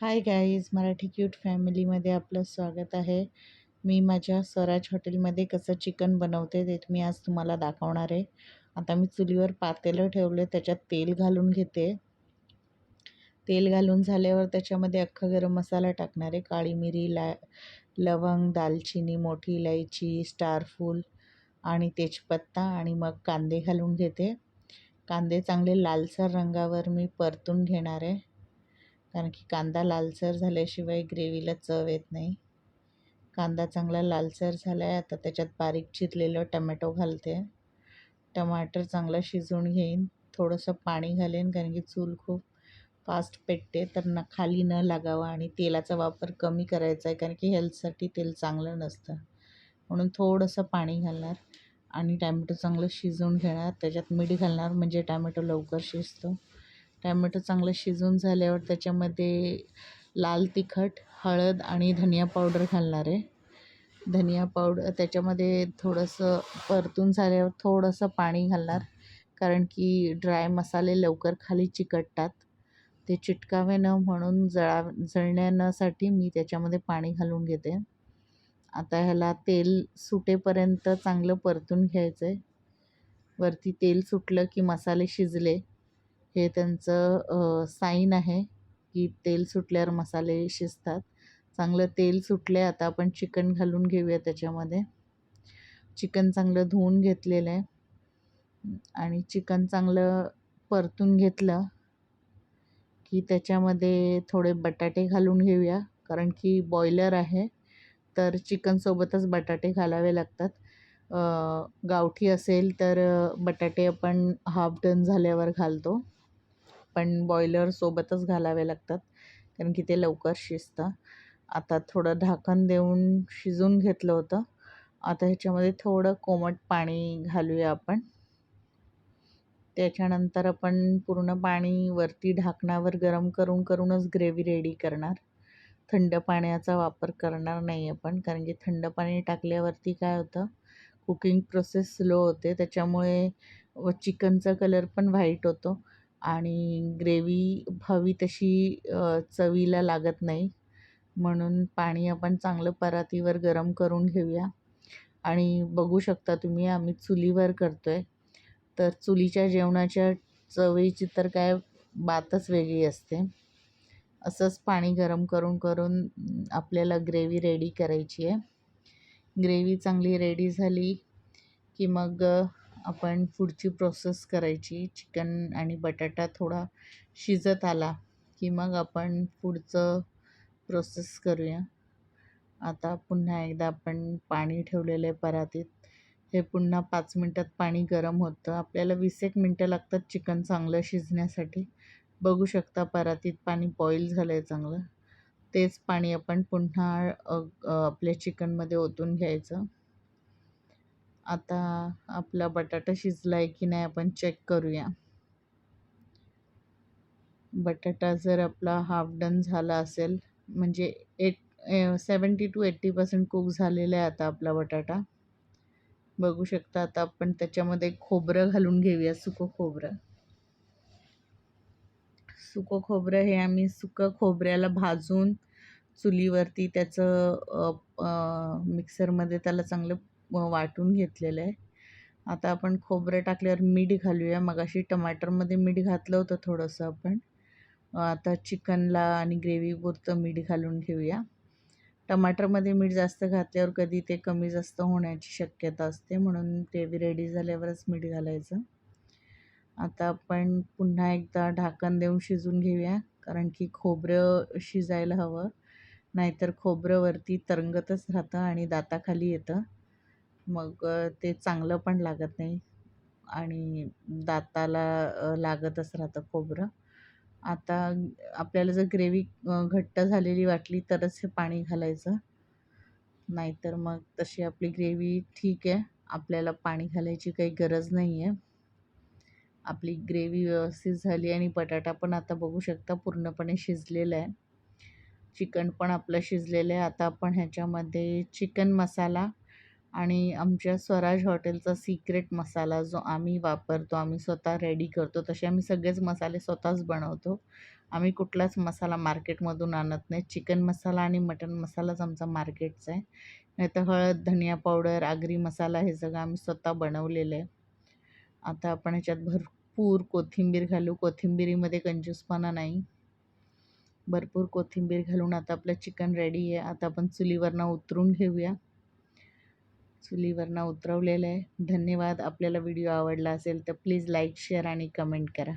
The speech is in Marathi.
हाय गाईज मराठी क्यूट फॅमिलीमध्ये आपलं स्वागत आहे. मी माझ्या स्वराज हॉटेलमध्ये कसं चिकन बनवते ते मी आज तुम्हाला दाखवणार आहे. आता मी चुलीवर पातेलं ठेवले त्याच्यात तेल घालून घेते. तेल घालून झाल्यावर त्याच्यामध्ये अख्खा गरम मसाला टाकणार आहे. काळी मिरी ला लवंग दालचिनी मोठी इलायची स्टारफूल आणि तेजपत्ता आणि मग कांदे घालून घेते. कांदे चांगले लालसर रंगावर मी परतून घेणार आहे. कारण की कांदा लालसर झाल्याशिवाय ग्रेव्हीला चव येत नाही. कांदा चांगला लालसर झाला आहे आता त्याच्यात बारीक चिरलेलं टमॅटो घालते. टमाटर चांगलं शिजवून घेईन थोडंसं पाणी घालेन कारण की चूल खूप फास्ट पेटते तर न खाली न लागावं आणि तेलाचा वापर कमी करायचा आहे कारण की हेल्थसाठी तेल चांगलं नसतं. म्हणून थोडंसं पाणी घालणार आणि टॅमॅटो चांगलं शिजवून घेणार त्याच्यात मीठ घालणार म्हणजे टॅमॅटो लवकर शिजतो. टॅमॅटो चांगलं शिजून झाल्यावर त्याच्यामध्ये लाल तिखट हळद आणि धनिया पावडर घालणार आहे. धनिया पावडर त्याच्यामध्ये थोडंसं परतून झाल्यावर थोडंसं पाणी घालणार कारण की ड्राय मसाले लवकर खाली चिकटतात. ते चिटकावे न म्हणून जळा जळण्यासाठी मी त्याच्यामध्ये पाणी घालून घेते. आता ह्याला तेल सुटेपर्यंत चांगलं परतून घ्यायचं आहे वरती तेल सुटलं की मसाले शिजले हे त्यांचं साईन आहे की तेल सुटल्यावर मसाले शिजतात. चांगलं तेल सुटले आता आपण चिकन घालून घेऊया त्याच्यामध्ये. चिकन चांगलं धुवून घेतलेलं आहे. आणि चिकन चांगलं परतून घेतलं की त्याच्यामध्ये थोडे बटाटे घालून घेऊया. कारण की बॉयलर आहे तर चिकनसोबतच बटाटे घालावे लागतात. गावठी असेल तर बटाटे आपण हाफ डन झाल्यावर घालतो. पण बॉयलरसोबतच घालावे लागतात कारण की ते लवकर शिजतं. आता थोडं झाकण देऊन शिजवून घेतलं होतं. आता ह्याच्यामध्ये थोडं कोमट पाणी घालूया आपण. त्याच्यानंतर आपण पूर्ण पाणी वरती ढाकणावर गरम करून करूनच ग्रेव्ही रेडी करणार. थंड पाण्याचा वापर करणार नाही आपण कारण की थंड पाणी टाकल्यावरती काय होतं? कुकिंग प्रोसेस स्लो होते. त्याच्यामुळे चिकनचा कलर पण व्हाईट होतो. आणि ग्रेव्ही हवी तशी चवीला लागत नाही. म्हणून पाणी आपण चांगलं परातीवर गरम करून घेऊया. आणि बघू शकता तुम्ही आम्ही चुलीवर करतो आहे तर चुलीच्या जेवणाच्या चवीची तर काय बातच वेगळी असते. असंच पाणी गरम करून करून आपल्याला ग्रेव्ही रेडी करायची आहे. ग्रेव्ही चांगली रेडी झाली की मग आपण पुढची प्रोसेस करायची. चिकन आणि बटाटा थोडा शिजत आला की मग आपण पुढचं प्रोसेस करूया. आता पुन्हा एकदा आपण पाणी ठेवलेलं आहे परातीत. हे पुन्हा पाच मिनटात पाणी गरम होतं. आपल्याला वीस एक मिनटं लागतात चिकन चांगलं शिजण्यासाठी. बघू शकता परातीत पाणी बॉईल झालं आहे चांगलं. तेच पाणी आपण पुन्हा आपल्या चिकनमध्ये ओतून घ्यायचं. आता आपला बटाटा शिजला आहे की नाही आपण चेक करूया. बटाटा जर आपला हाफ डन झाला असेल म्हणजे at seventy to eighty percent cook झालेला आहे आता आपला बटाटा. बघू शकता आता आपण त्याच्यामध्ये खोबरं घालून घेऊया सुकं खोबरं. सुकं खोबरं हे आम्ही सुकं खोबऱ्याला भाजून चुलीवरती त्याचं मिक्सरमध्ये त्याला चांगलं वाटून घेतलेलं आहे. आता आपण खोबरं टाकल्यावर मीठ घालूया. मगाशी टमाटरमध्ये मीठ घातलं होतं थोडंसं आपण. आता चिकनला आणि ग्रेव्हीपुरतं मीठ घालून घेऊया. टमाटरमध्ये मीठ जास्त घातल्यावर कधी ते कमी जास्त होण्याची शक्यता असते. म्हणून ग्रेव्ही रेडी झाल्यावरच मीठ घालायचं. आता आपण पुन्हा एकदा ढाकण देऊन शिजून घेऊया. कारण की खोबरं शिजायला हवं. नाहीतर खोबरं वरती तरंगतच राहतं आणि दाताखाली येतं. मग ते चांगलं पण लागत नाही आणि दाताला लागतच राहतं खोबरं. आता आपल्याला जर ग्रेव्ही घट्ट झालेली वाटली तरच हे पाणी घालायचं. नाहीतर मग तशी आपली ग्रेव्ही ठीक आहे. आपल्याला पाणी घालायची काही गरज नाही आहे आपली ग्रेव्ही व्यवस्थित झाली आणि बटाटा पण आता बघू शकता पूर्णपणे शिजलेला आहे. चिकन पण आपलं शिजलेलं आहे. आता आपण ह्याच्यामध्ये चिकन मसाला आणि आमच्या स्वराज हॉटेलचा सिक्रेट मसाला जो आम्ही वापरतो आम्ही स्वतः रेडी करतो तसे आम्ही सगळेच मसाले स्वतःच बनवतो. आम्ही कुठलाच मसाला मार्केटमधून आणत नाही. चिकन मसाला आणि मटन मसालाच आमचा मार्केटचा आहे. नाही तर हळद धनिया पावडर आगरी मसाला हे सगळं आम्ही स्वतः बनवलेलं आहे. आता आपण ह्याच्यात भरपूर कोथिंबीर घालू. कोथिंबीरीमध्ये कंजूसपणा नाही. भरपूर कोथिंबीर घालून आता आपलं चिकन रेडी आहे. आता आपण चुलीवरनं उतरून घेऊया. चुलीवरनं उतरवलेलं आहे. धन्यवाद. आपल्याला व्हिडिओ आवडला असेल तर प्लीज लाईक शेअर आणि कमेंट करा.